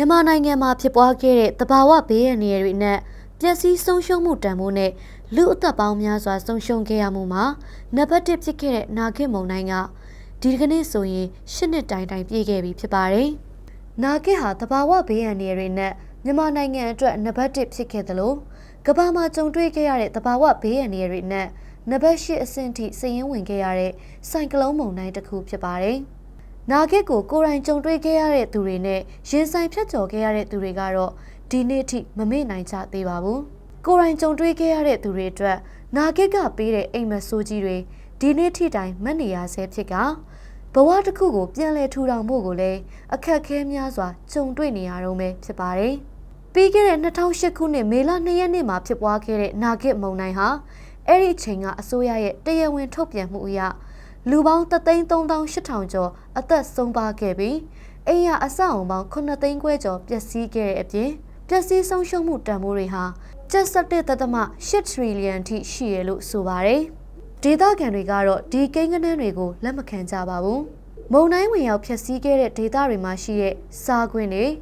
မြန်မာနိုင်ငံမှာဖြစ်ပွားခဲ့တဲ့တဘာဝဘေးရန်တွေတွေနဲ့ပျက်စီးဆုံးရှုံးမှုတန်ဖိုးနဲ့လူအသက်ပေါင်းများစွာဆုံးရှုံးခဲ့ရမှုမှာနံပါတ်1ဖြစ်ခဲ့တဲ့နာဂစ်မုံတိုင်းကဒီကနေ့ဆိုရင်၈နှစ်တိုင်တိုင်ပြည့်ခဲ့ပြီဖြစ်ပါတယ်။နာဂစ်ဟာတဘာဝဘေးရန်တွေနဲ့မြန်မာနိုင်ငံအတွက်နံပါတ်1ဖြစ်ခဲ့သလိုကမ္ဘာမှာကြုံတွေ့ခဲ့ရတဲ့တဘာဝဘေးရန်တွေနဲ့နံပါတ်8အဆင့်ထိစည်ရင်းဝင်ခဲ့ရတဲ့စိုက်ကလုန်းမုန်တိုင်းတစ်ခုဖြစ်ပါတယ်။ နာဂစ်ကိုကိုယ်တိုင်ကြုံတွေ့ခဲ့ရတဲ့သူတွေနဲ့ရင်ဆိုင်ဖြတ်ကျော်ခဲ့ရတဲ့သူတွေကတော့ဒီနေ့ထိမမေ့နိုင်ကြသေးပါဘူး။ကိုယ်တိုင်ကြုံတွေ့ခဲ့ရတဲ့သူတွေအတွက်နာဂစ်ကပေးတဲ့အိမ်မက်ဆိုးကြီးတွေဒီနေ့ထိတိုင်မတ်နေရဆဲဖြစ်ကဘဝတစ်ခုကိုပြန်လည်ထူထောင်ဖို့ကိုလည်းအခက်အခဲများစွာကြုံတွေ့နေရတော့မယ်ဖြစ်ပါတယ်။ပြီးခဲ့တဲ့2008ခုနှစ်မေလ2ရက်နေ့မှာဖြစ်ပွားခဲ့တဲ့နာဂစ်မုန်တိုင်းဟာအဲ့ဒီအချိန်ကအစိုးရရဲ့တရားဝင်ထုတ်ပြန်မှုအရ လူပေါင်း338,000ကျော်အသက်ဆုံးပါခဲ့ပြီးအိမ်ရအဆောက်အုံပေါင်း9သိန်းခွဲကျော်ပျက်စီးခဲ့တဲ့အပြင်ပျက်စီးဆုံးရှုံးမှုတန်ဖိုးတွေဟာကျပ်17.8 trillion ထိရှိရလို့ဆိုပါတယ်။ဒေသခံတွေကတော့ဒီကိန်းဂဏန်းတွေကိုလက်မခံကြပါဘူး။မုံတိုင်းဝင်ရောက်ဖျက်ဆီးခဲ့တဲ့ဒေသတွေမှာရှိတဲ့စားကွင်းတွေ၊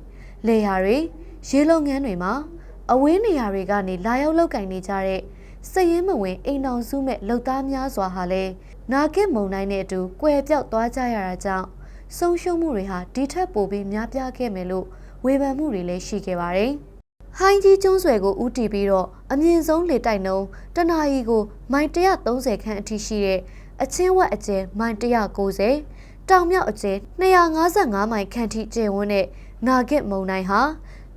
လေယာတွေ၊ရေလုံငန်းတွေမှာအဝင်းနေရာတွေကနေလာရောက်လောက်ကင်နေကြတဲ့စည်ရင်မဝင်အိမ်တော်စုမဲ့လုံသားများစွာဟာလည်း နာဂစ်မုံတိုင်းနဲ့အတူကွယ်ပြောက်သွားကြရတာကြောင့်ဆုံးရှုံးမှုတွေဟာဒီထက်ပိုပြီးများပြားခဲ့မယ်လို့ဝေဖန်မှုတွေလည်းရှိခဲ့ပါတယ်။ဟိုင်းကြီးကျွန်းဆွယ်ကိုဥတီပြီးတော့အမြင့်ဆုံးလေတိုက်နှုန်းတနအီကိုမိုင်130ခန့်အထိရှိတဲ့အချင်းဝက်အကျယ်မိုင်190တောင်မြောက်အကျယ်255မိုင်ခန့်ထိကျယ်ဝန်းတဲ့နာဂစ်မုံတိုင်းဟာ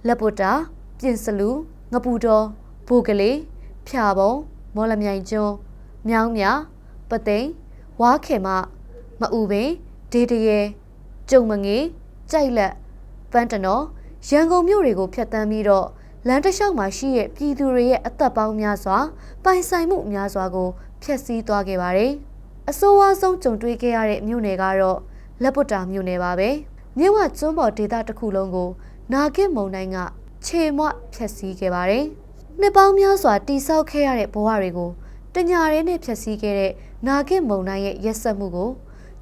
လက်ပုတ္တာပြင်စလူငပူတော်ဘိုကလေးဖြာပုံမော်လမြိုင်ကျွန်းမြောင်းမြပသိမ် ဝါခေမမအူပင်ဒေတရဲကျုံမငေကြိုက်လက်ပန်းတနော်ရန်ကုန်မြို့တွေကိုဖျက်ဆီးပြီးတော့လမ်းတစ်လျှောက်မှာရှိတဲ့ပြည်သူတွေရဲ့အသက်ပေါင်းများစွာပိုင်ဆိုင်မှုများစွာကိုဖျက်ဆီးသွားခဲ့ပါတယ်။အဆိုးဝါးဆုံးကြုံတွေ့ခဲ့ရတဲ့မြို့နယ်ကတော့လက်ပုတ္တာမြို့နယ်ပါပဲ။မြစ်ဝကျွန်းပေါ်ဒေသတစ်ခုလုံးကို နာဂစ်မုံတိုင်းကခြေမွဖျက်ဆီးခဲ့ပါတယ်။နှစ်ပေါင်းများစွာတိဆောက်ခဲ့ရတဲ့ဘဝတွေကိုတညာရဲနဲ့ဖျက်ဆီးခဲ့တဲ့ နာဂစ်မုံတိုင်းရဲ့ရက်စက်မှုကို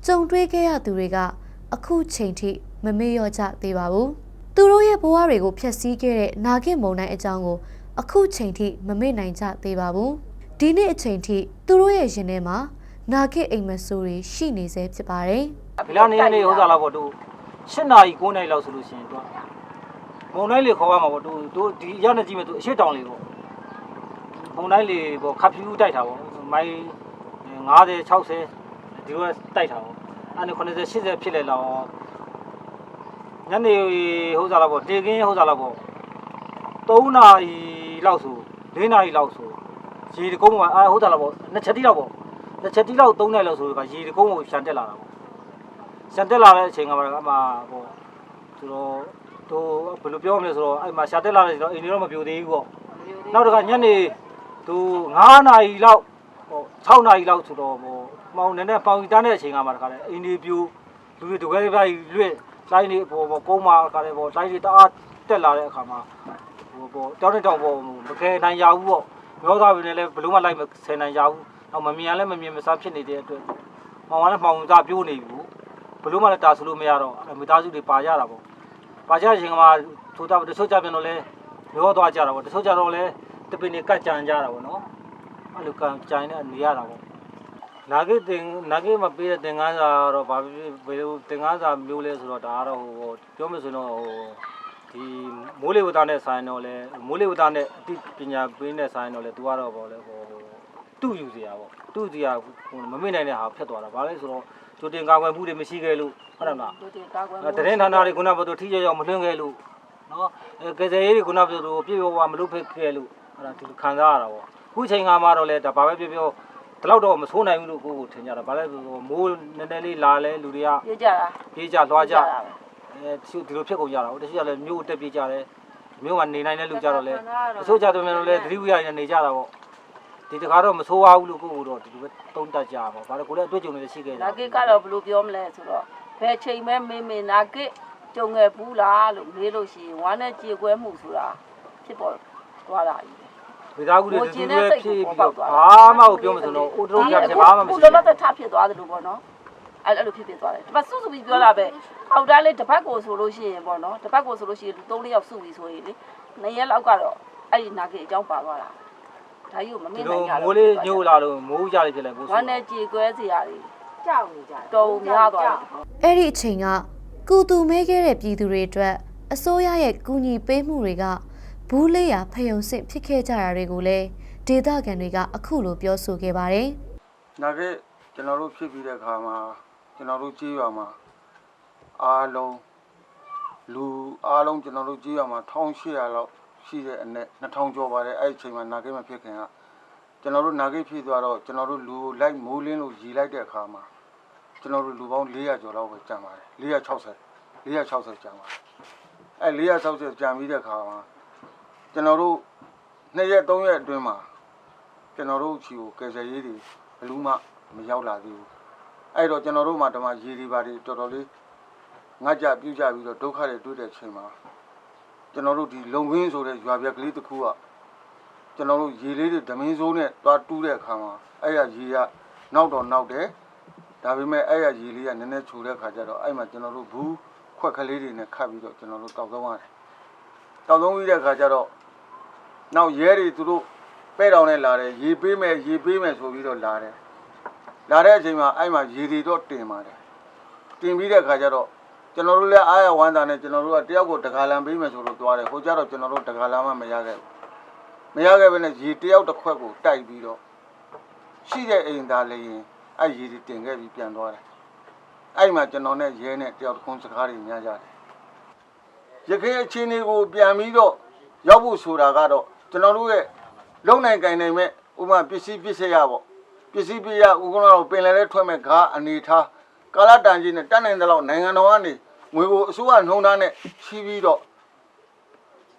ကြုံတွေ့ခဲ့ရသူတွေကအခုချိန်ထိမမေ့လျော့ကြသေးပါဘူး။သူတို့ရဲ့ဘဝတွေကိုဖျက်ဆီးခဲ့တဲ့နာဂစ်မုံတိုင်းအကြောင်းကိုအခုချိန်ထိမမေ့နိုင်ကြသေးပါဘူး။ဒီနေ့အချိန်ထိသူတို့ရဲ့ရင်ထဲမှာနာဂစ်အိမ်မဆိုးတွေရှိနေစေဖြစ်ပါတယ်။ဘီလာနေနေဥစားလာပေါ့သူ8နာရီ9နာရီလောက်ဆိုလို့ရှိရင်သူကမုံတိုင်းလေခေါ်ရမှာပေါ့သူသူဒီရောက်နေကြည့်မယ်သူအရှိတောင်လေးပေါ့မုံတိုင်းလေပေါ့ခပ်ဖြူတိုက်တာပေါ့မိုင် 50 60ဒီလိုတိုက်တာပေါ့အဲ့ဒါ90 80ဖြစ်လေလောက်ညနေဟိုစားလာပေါ့တေကင်းဟိုစားလာပေါ့3နာရီလောက်ဆို4နာရီလောက်ဆိုရေတကုန်းမှာအဲဟိုစားလာပေါ့နှစ်ချက်တိလောက်ပေါ့နှစ်ချက်တိလောက်3နာရီလောက်ဆိုကရေတကုန်းကိုဖြန်တက်လာတာပေါ့စံတက်လာတဲ့အချိန်ကမှအမှပေါ့သူတော့သူဘယ်လိုပြောမလဲဆိုတော့အဲ့မှာရှာတက်လာတဲ့ဆိုတော့အိမ်တွေတော့မပြိုသေးဘူးပေါ့နောက်တစ်ခါညနေသူ9နာရီလောက်ဟို 6နာရီလောက်ဆိုတော့ဟိုမောင်နေနဲ့ပေါင်တန်းတဲ့အချိန်ကမှတခါလေအိမ်တွေပြိုလူတွေတကွဲပြားကြီးလွတ်လိုင်းတွေပေါ့ပေါ့ကုန်းမှာခါလေပေါ့လိုင်းတွေတအားတက်လာတဲ့အခါမှာဟိုပေါ့တောင်းတဲ့တောင်ပေါ့မခဲနိုင်ရဘူးပေါ့ပြောသားပဲလည်းဘယ်လိုမှလိုက်မဆယ်နိုင်ရဘူးတော့မမြင်လည်းမမြင်မစားဖြစ်နေတဲ့အတွက်မောင်ကလည်းမောင်သားပြိုးနေပြီဘလို့မှလည်းတာဆူလို့မရတော့မိသားစုတွေပါကြတာပေါ့ပါကြခြင်းကမှထိုးတာတချို့ကြပြန်တော့လဲရောသွားကြတာပေါ့တချို့ကြတော့လဲတပင်းနေကတ်ကြံကြတာပေါ့နော် အဲ့လိုကံကြံနေနေရတာပေါ့နာဂိတင်နာဂိမပေးတဲ့သင်္ကန်းစာတော့ဘာဖြစ်ဘယ်လိုသင်္ကန်းစာမျိုးလဲဆိုတော့ဒါကတော့ဟိုပြောမဆိုတော့ဟိုဒီမိုးလေဝသနဲ့ဆိုင်တော့လဲမိုးလေဝသနဲ့အသိပညာပေးနဲ့ဆိုင်တော့လဲသူကတော့ပေါ့လဲဟိုတူယူစရာပေါ့တူစရာမမေ့နိုင်တဲ့ဟာဖြတ်သွားတာဘာလဲဆိုတော့ကြိုတင်ကာကွယ်မှုတွေမရှိခဲ့လို့ဟုတ်တယ်မလားဒုတိယကာကွယ်အဲတရင်ဌာနတွေကခုနကပြောသူထိရရောက်မလွှင့်ခဲ့လို့နော်အဲကယ်ဆယ်ရေးတွေခုနကပြောသူပြည့်ပြည့်ဝဝမလုပ်ဖြစ်ခဲ့လို့အဲ့ဒါဒီလိုခံစားရတာပေါ့ အခုချိန်ကမှတော့လေဒါဘာပဲပြောပြောဒီလောက်တော့မဆိုးနိုင်ဘူးလို့ကိုယ်ကိုထင်ကြတာဘာလဲဆိုတော့မိုးနည်းနည်းလေးလာလဲလူတွေကပြကြတာပြေးကြလွှားကြတာပဲအဲတချို့ဒီလိုဖြစ်ကုန်ကြတာဟုတ်တချို့ကလည်းမြို့တက်ပြေးကြတယ်မြို့မှာနေနိုင်တဲ့လူကြတော့လေတချို့ကြတော့လည်းသတိဝိရနေကြတာပေါ့ဒီတခါတော့မဆိုးပါဘူးလို့ကိုယ်ကတော့ဒီလိုပဲတုံးတက်ကြပါဘာလို့ကိုယ်လည်းအတွေ့အကြုံတွေရှိခဲ့တယ်နာဂစ်ကတော့ဘယ်လိုပြောမလဲဆိုတော့ဘယ်ချိန်မဲမေးမေးနာဂစ်ကြုံခဲ့ဘူးလားလို့မေးလို့ရှိရင်ဝမ်းနဲ့ကြေကွဲမှုဆိုတာဖြစ်ပေါ်သွားတာကြီး မိသားစုတွေဟိုတူကျင်တူတဲ့ပဲစိတ်ဖြစ်ကိုပြီးပေါတော့က်သွားဘာမှကိုပြောမစလို့အိုတရုံပြတယ်ဘာမှမရှိဘူးလောလောဆယ်ထဖြစ်သွားတယ်လို့ပေါ့နော်အဲ့အဲ့လိုဖြစ်ဖြစ်သွားတယ်ဒီမှာစုစုပြီးပြောတာပဲအောက်တားလေးတစ်ပတ်ကိုဆိုလို့ရှိရင်ပေါ့နော်တစ်ပတ်ကိုဆိုလို့ရှိရင်လူ၃၄ယောက်စုပြီးဆိုရင်လေနှစ်ရက်လောက်ကတော့အဲ့ဒီနာဂေအကြောင်းပါသွားတာဒါကြီးကိုမမဒီင်းလိုနိုင်ကြမိုးလေးညို့လာလို့မိုးကြလေးဖြစ်လဲကိုဝဆိုမ်းနဲ့ကြေကွဲစရာတွေကြောက်နေကြတယ်တော်များသွားတယ်အဲ့ဒီအချိန်ကကုတူမဲခဲ့တဲ့ပြည်သူတွေအတွက်အစိုးရရဲ့ကူညီပေးမှုတွေက ဘူးလေးရာဖယုံစစ်ဖြစ်ခဲ့ကြတာတွေကိုလည်းဒေသခံတွေကအခုလိုပြောဆိုခဲ့ပါတယ်နာခဲ့ကျွန်တော်တို့ဖြစ်ပြီးတဲ့အခါမှာကျွန်တော်တို့ကြီးရွာမှာအားလုံးလူအားလုံးကျွန်တော်တို့ကြီးရွာမှာ1800လောက်ရှိတဲ့အနက်2000ကျော်ပါတယ်အဲ့ဒီအချိန်မှာနာခဲ့မဖြစ်ခင်ကကျွန်တော်တို့နာခဲ့ဖြစ်သွားတော့ကျွန်တော်တို့လူကိုလိုက်မိုးလင်းလို့ရီလိုက်တဲ့အခါမှာကျွန်တော်တို့လူပေါင်း400ကျော်လောက်ပဲကျန်ပါတယ်460 460ကျန်ပါတယ်အဲ့460ကျန်ပြီးတဲ့အခါမှာ ကျွန်တော်တို့2ရက်3ရက်အတွင်းမှာကျွန်တော်တို့ချီကိုကယ်ဆယ်ရေးတွေဘယ်လူမှမရောက်လာသေးဘူးအဲ့တော့ကျွန်တော်တို့မှဓမ္မရေဒီပါတွေတော်တော်လေးငတ်ကြပြူကြပြီးတော့ဒုက္ခတွေတွေ့တဲ့အချိန်မှာကျွန်တော်တို့ဒီလုံခင်းဆိုတဲ့ရွာပြက်ကလေးတစ်ခုကကျွန်တော်တို့ရေလေးတွေဓမင်းစိုးနဲ့တွားတူးတဲ့အခါမှာအဲ့ရရေကနောက်တော့နောက်တယ်ဒါပေမဲ့အဲ့ရရေလေးကနည်းနည်းခြုံတဲ့ခါကျတော့အဲ့မှာကျွန်တော်တို့ဘူးခွက်ကလေးတွေနဲ့ခတ်ပြီးတော့ကျွန်တော်တို့တောက်သုံးရတယ်တောက်သုံးပြီးတဲ့ခါကျတော့ နောက်ရဲတွေသူတို့ပဲ့တောင်နဲ့လာတယ်ရေပေးမယ်ရေပေးမယ်ဆိုပြီးတော့လာတယ်လာတဲ့အချိန်မှာအဲ့မှာရေတွေတော့တင်ပါတယ်တင်ပြီးတဲ့အခါကျတော့ကျွန်တော်တို့လည်းအားရဝမ်းသာနဲ့ကျွန်တော်တို့ကတယောက်ကိုတကာလံပေးမယ်ဆိုလို့သွားတယ်ဟိုကျတော့ကျွန်တော်တို့တကာလံမှမရခဲ့ဘူးမရခဲ့ဘဲနဲ့ရေတယောက်တစ်ခွက်ကိုတိုက်ပြီးတော့ရှိတဲ့အိမ်သားလေးရင်အဲ့ရေတွေတင်ခဲ့ပြီးပြန်သွားတယ်အဲ့မှာကျွန်တော်နဲ့ရဲနဲ့တယောက်တစ်ခွန်းစကားတွေများကြတယ်ရခိုင်အခြေအနေကိုပြန်ပြီးတော့ရောက်ဖို့ဆိုတာကတော့ ကျွန်တော်တို့ရဲ့လုံနိုင်ကင်နိုင်မဲ့ဥပမာပစ္စည်းပစ္စည်းရပေါ့ပစ္စည်းပစ္စည်းရဥက္ကဋ္ဌတော်ပင်လယ်ထဲထွက်မဲ့ဂါအနေထားကာလတန်ကြီးနဲ့တတ်နိုင်တဲ့လောက်နိုင်ငံတော်ကနေငွေကိုအစိုးရနှုံးသားနဲ့ချီးပြီးတော့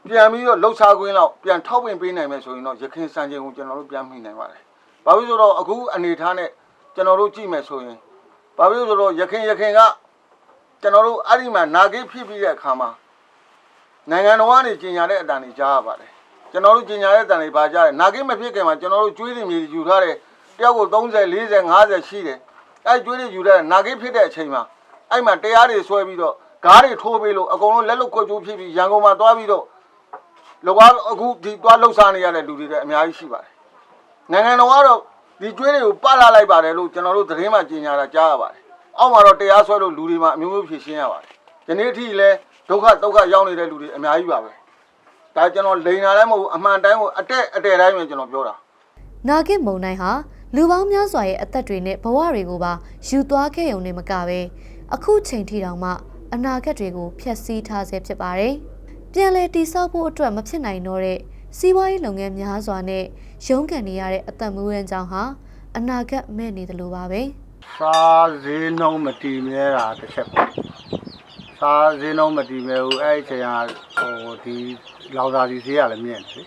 ပြန်ပြီးတော့လှုပ်ရှားခွင့်လောက်ပြန်ထောက်ပံ့ပေးနိုင်မယ်ဆိုရင်တော့ရခိုင်စံချိန်ကိုကျွန်တော်တို့ပြန်မိနိုင်ပါတယ်။ဘာဖြစ်လို့ဆိုတော့အခုအနေထားနဲ့ကျွန်တော်တို့ကြည့်မယ်ဆိုရင်ဘာဖြစ်လို့ဆိုတော့ရခိုင်ရခိုင်ကကျွန်တော်တို့အဲ့ဒီမှာနာဂိဖြစ်ပြီးတဲ့အခါမှာနိုင်ငံတော်ကနေကြီးညာတဲ့အတန်ကြီးကြားရပါတယ်။ ကျွန်တော်တို့ကြီးညာတဲ့တန်တွေပါကြတယ်နာကိမဖြစ်ခင်မှာကျွန်တော်တို့ကျွေးတွေမြေတွေယူထားတယ်တယောက်ကို30 40 50ရှိတယ်အဲကျွေးတွေယူထားတယ်နာကိဖြစ်တဲ့အချိန်မှာအဲ့မှာတရားတွေဆွဲပြီးတော့ဂားတွေထိုးပေးလို့အကုန်လုံးလက်လွတ်ခွက်ကျိုးဖြစ်ပြီးရန်ကုန်မှာသွားပြီးတော့လောကအခုဒီသွားလှုပ်ရှားနေရတဲ့လူတွေလည်းအများကြီးရှိပါတယ်နိုင်ငံတော်ကတော့ဒီကျွေးတွေကိုပတ်လာလိုက်ပါတယ်လို့ကျွန်တော်တို့သတင်းမှကြီးညာတာကြားရပါတယ်အောက်မှာတော့တရားဆွဲလို့လူတွေမှာအမျိုးမျိုးဖြေရှင်းရပါတယ်ဒီနေ့အထိလည်းဒုက္ခဒုက္ခရောက်နေတဲ့လူတွေအများကြီးပါပဲ ဒါကျွန်တော်လိန်လာလည်းမဟုတ်ဘူးအမှန်တိုင်းကိုအတက်အတဲတိုင်းပဲကျွန်တော်ပြောတာနာဂစ်မုံတိုင်းဟာလူပေါင်းများစွာရဲ့အသက်တွေနဲ့ဘဝတွေကိုပါယူသွားခဲ့ရုံနဲ့မကပဲအခုချိန်ထိတောင်မှအနာဂတ်တွေကိုဖျက်ဆီးထားဆဲဖြစ်ပါတယ်။ပြန်လည်တိဆောက်ဖို့အတွက်မဖြစ်နိုင်တော့တဲ့စီးပွားရေးလုပ်ငန်းများစွာနဲ့ရုန်းကန်နေရတဲ့အသက်မွေးဝမ်းကြောင်းဟာအနာဂတ်မဲ့နေတယ်လို့ပါပဲစားဈေးနှုန်းမတည်မြဲတာတစ်ချက်ပေါ့ စားဈေးနှုန်းမတည်မြဲဘူးအဲ့ဒီချိန်ကဟိုဒီလောက်သာဒီဈေးကလည်းမြင့်တယ်လေ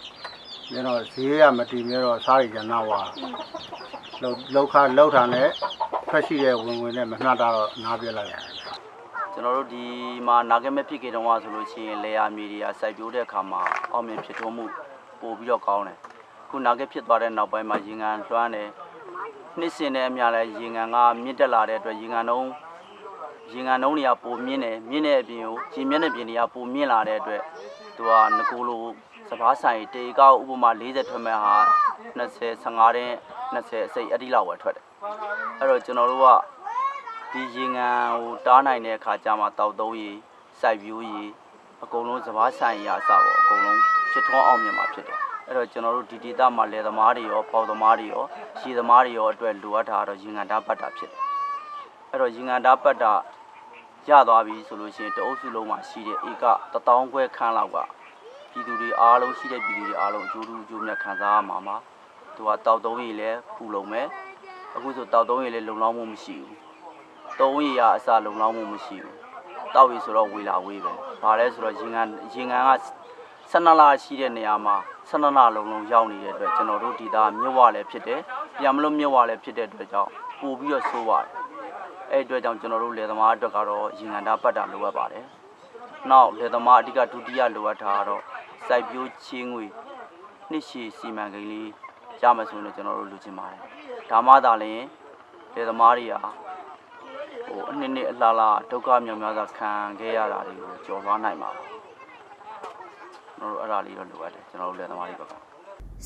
ကျွန်တော်ဈေးကမတည်မြဲတော့စားရကြနာဝါလောက်လောက်ခလောက်တာနဲ့ဖက်ရှိတဲ့ဝင်ဝင်နဲ့မနှတ်တာတော့နားပြလိုက်ရတယ်ကျွန်တော်တို့ဒီမှာနာဂမဲ့ဖြစ်ခဲ့တော့ဆိုလို့ရှိရင်လေယာမီဒီယာစိုက်ပျိုးတဲ့အခါမှာအောင်မြင်ဖြစ်ထွန်းမှုပို့ပြီးတော့ကောင်းတယ်ခုနာဂက်ဖြစ်သွားတဲ့နောက်ပိုင်းမှာရေငန်လွှမ်းတယ်နှစ်စင်တဲ့အများလဲရေငန်ကမြင့်တက်လာတဲ့အတွက်ရေငန်နှုံး ရေငန်နှုံးတွေကပိုမြင့်တယ်မြင့်တဲ့အပြင်ကိုရေမျက်နှာပြင်တွေကပိုမြင့်လာတဲ့အတွက်သူကငကိုလိုစပားဆိုင်တေကောက်ဥပမာ40ထွက်မဲ့ဟာ20 15တဲ့20အစိတ်အတိလောက်ပဲထွက်တယ်အဲ့တော့ကျွန်တော်တို့ကဒီရေငံဟိုတားနိုင်တဲ့အခါကျမှတောက်သုံးရီစိုက်ပျိုးရီအကုန်လုံးစပားဆိုင်ရာအစပေါ့အကုန်လုံးဖြစ်ထွန်းအောင်မြင်မှာဖြစ်တယ်အဲ့တော့ကျွန်တော်တို့ဒီဒေသမှာလယ်သမားတွေရောပေါသမားတွေရောရှည်သမားတွေရောအတွက်လိုအပ်တာကတော့ရေငံတားပတ်တာဖြစ်တယ်အဲ့တော့ရေငံတားပတ်တာ ရသွားပြီဆိုလို့ရှိရင်တအုပ်စုလုံးမှာရှိတဲ့ဧက1000ခွဲခန်းလောက်ကပြည်သူတွေအားလုံးရှိတဲ့ပြည်သူတွေအားလုံးအကျိုးတူအကျိုးမြတ်ခံစားရမှာမှာသူကတောက်သုံးရီလည်းပူလုံးမယ်အခုဆိုတောက်သုံးရီလည်းလုံလောက်မှုမရှိဘူးသုံးရရအစလုံလောက်မှုမရှိဘူး။တောက်ပြီဆိုတော့ဝေလာဝေးပဲ။ဘာလဲဆိုတော့ရင်ကန်ရင်ကန်က12လရှိတဲ့နေရာမှာ12လလုံးလုံးရောက်နေတဲ့အတွက်ကျွန်တော်တို့ဒီသားမြစ်ဝလည်းဖြစ်တယ်။ပြန်မလို့မြစ်ဝလည်းဖြစ်တဲ့အတွက်ကြောင့်ပို့ပြီးတော့ဆိုးပါတယ်။ အဲ့ဒီအတွက်ကြောင့်ကျွန်တော်တို့လယ်သမားအတွက်ကတော့ရင်ကန်တာပတ်တာလိုအပ်ပါတယ်။နောက်လယ်သမားအဓိကဒုတိယလိုအပ်တာကတော့စိုက်ပျိုးချင်းငွေနှစ်ရှည်စီမံကိန်းလေးရမယ်ဆိုရင်လည်းကျွန်တော်တို့လူချင်ပါတယ်။ဒါမှသာလျှင်လယ်သမားတွေဟာဟိုအနှစ်နှစ်အလားလားဒုက္ခမြောင်များစွာခံခဲ့ရတာတွေကိုကျော်လွှားနိုင်ပါဘူးကျွန်တော်တို့အဲ့ဒါလေးတော့လိုအပ်တယ်ကျွန်တော်တို့လက်သမားတွေဘက်က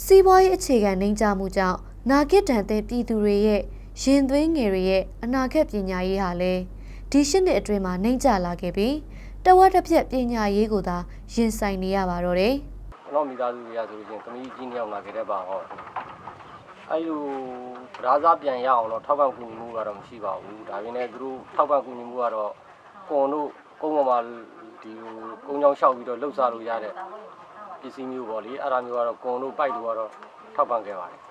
စီးပွားရေးအခြေခံနှိမ့်ချမှုကြောင့်နာဂစ်တန်တဲ့ပြည်သူတွေရဲ့ ရင်သွေးငယ်တွေရဲ့အနာဂတ်ပညာရေးဟာလည်းဒီရှစ်နှစ်အတွင်းမှာနှိမ့်ချလာခဲ့ပြီးတဝက်တစ်ပြက်ပညာရေးကိုသာရင်ဆိုင်နေရပါတော့တယ်ကျွန်တော်မိသားစုတွေကဆိုလို့ရှိရင်သမီးကြီးနှစ်ယောက်လာခဲ့တဲ့ပါဟောအဲ့လိုဗရာဇာပြန်ရအောင်တော့ထောက်ပံ့ကူညီမှုကတော့မရှိပါဘူးဒါပေမဲ့သူတို့ထောက်ပံ့ကူညီမှုကတော့ကွန်တို့ကုန်းပေါ်မှာဒီကုန်းချောင်းလျှောက်ပြီးတော့လှုပ်ရှားလို့ရတဲ့ပစ္စည်းမျိုးပေါ့လေအဲ့ဒါမျိုးကတော့ကွန်တို့ပိုက်တို့ကတော့ထောက်ပံ့ခဲ့ပါတယ်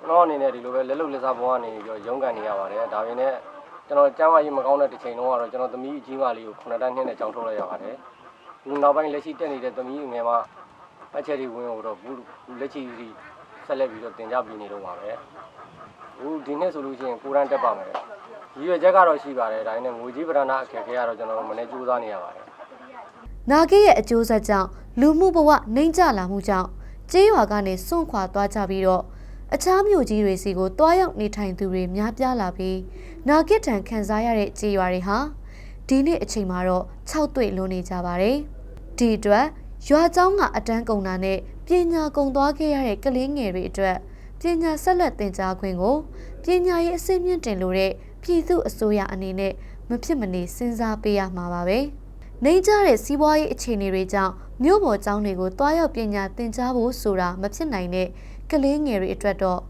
ကျွန်တော်အနေနဲ့ဒီလိုပဲလက်လုံလက်စားပေါ်ကနေပြီးတော့ရုန်းကန်နေရပါတယ်ဒါပေမဲ့ကျွန်တော်ကျမ်းမာရေးမကောင်းတဲ့တစ်ချိန်လုံးကတော့ကျွန်တော်သမီးအကြီးမလေးကိုခုနှစ်တန်းနှစ်နဲ့ကြောင်းထုတ်လိုက်ရပါတယ်ဒီနောက်ပိုင်းလက်ရှိတက်နေတဲ့သမီးငယ်မအချက်တွေဝင်တော့ဘူးလက်ချီစီဆက်လက်ပြီးတော့တင်ကြပြီးနေတော့ပါပဲဘူးဒီနေ့ဆိုလို့ရှိရင်ကိုရန်တက်ပါမယ်ရည်ရွယ်ချက်ကတော့ရှိပါတယ်ဒါပေမဲ့ငွေကြီးပဒနာအခက်အခဲကတော့ကျွန်တော်တို့မနေ့ကြိုးစားနေရပါတယ်။နာဂစ်ရဲ့အကျိုးဆက်ကြောင့်လူမှုဘဝနှိမ့်ချလာမှုကြောင့်ကျေးရွာကနေစွန့်ခွာသွားကြပြီးတော့ အခြားမြို့ကြီးတွေစီကိုတွားရောက်နေထိုင်သူတွေများပြားလာပြီးနာဂစ်တံခံစားရတဲ့ကျေးရွာတွေဟာဒီနေ့အချိန်မှာတော့6တွေ့လွန်နေကြပါတယ်။ဒီအတွက်ရွာကျောင်းကအတန်းကုန်တာနဲ့ပညာကုန်သွားခဲ့ရတဲ့ကလေးငယ်တွေအတွက်ပညာဆက်လက်သင်ကြားခွင့်ကိုပညာရေးအဆင့်မြင့်တင်လို့တဲ့ပြည်သူအစိုးရအနေနဲ့မဖြစ်မနေစဉ်းစားပေးရမှာပါပဲ။နှိမ့်ကြတဲ့စီးပွားရေးအခြေအနေတွေကြောင့်မြို့ပေါ်ကျောင်းတွေကိုတွားရောက်ပညာသင်ကြားဖို့ဆိုတာမဖြစ်နိုင်တဲ့ ကလေးငယ်တွေအတွက်တော့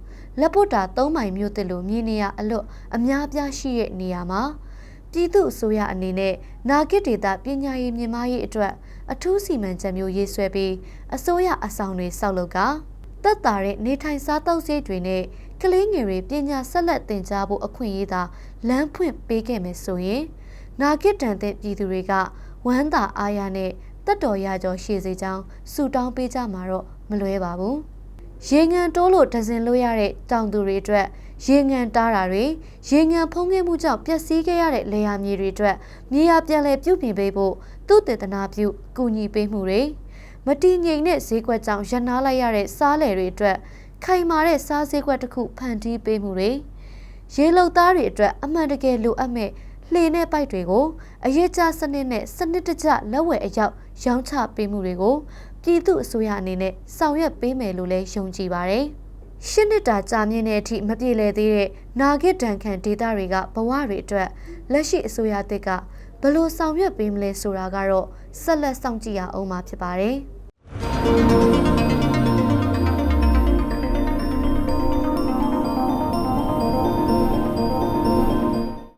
လက်ပုတ်တာ၃မိုင်မြို့တစ်လိုမြင်နေရအလွတ်အများပြားရှိတဲ့နေရာမှာပြည်သူအစိုးရအနေနဲ့နာဂစ်ဒေတာပညာရေးမြင့်မားရေးအတွက်အထူးစီမံချက်မျိုးရေးဆွဲပြီးအစိုးရအဆောင်တွေစောက်လုပ်ကတက်တာတဲ့နေထိုင်စားသောက်စရိတ်တွေနဲ့ကလေးငယ်တွေပညာဆက်လက်သင်ကြားဖို့အခွင့်အရေးသာလမ်းဖွင့်ပေးခဲ့မယ်ဆိုရင်နာဂစ်တန်တဲ့ပြည်သူတွေကဝမ်းသာအားရနဲ့တက်တော်ရကြောရှေ့စေကြောင်းဆူတောင်းပေးကြမှာတော့မလွဲပါဘူး။ ရေငန်တိုးလို့ဒဇင်လို့ရတဲ့တောင်သူတွေအတွက်ရေငန်တားတာတွေရေငန်ဖုံးခဲ့မှုကြောင့်ပျက်စီးခဲ့ရတဲ့လေယာမြေတွေအတွက်မြေယာပြန်လည်ပြုပြင်ပေးဖို့သူတည်တနာပြုကူညီပေးမှုတွေမတည်ငြိမ်တဲ့ဈေးကွက်ကြောင့်ရနာလိုက်ရတဲ့စားလယ်တွေအတွက်ခိုင်မာတဲ့စားဈေးကွက်တစ်ခုဖန်တီးပေးမှုတွေရေလုံသားတွေအတွက်အမှန်တကယ်လိုအပ်မဲ့ လှေနဲ့ပိုက်တွေကိုအရေးကြစနစ်နဲ့စနစ်တကျလက်ဝယ်အရောက်ရောင်းချပေးမှုတွေကိုပြည်သူအစိုးရအနေနဲ့ဆောင်ရွက်ပေးမယ်လို့လည်းယုံကြည်ပါတယ်။ရှစ်နှစ်တာကြာမြင့်တဲ့အထိမပြေလည်သေးတဲ့နာဂစ်ဒဏ်ခံဒေတာတွေကဘဝတွေအတွက်လက်ရှိအစိုးရသစ်ကဘယ်လိုဆောင်ရွက်ပေးမလဲဆိုတာကတော့ဆက်လက်စောင့်ကြည့်ရအောင်မှာဖြစ်ပါတယ်။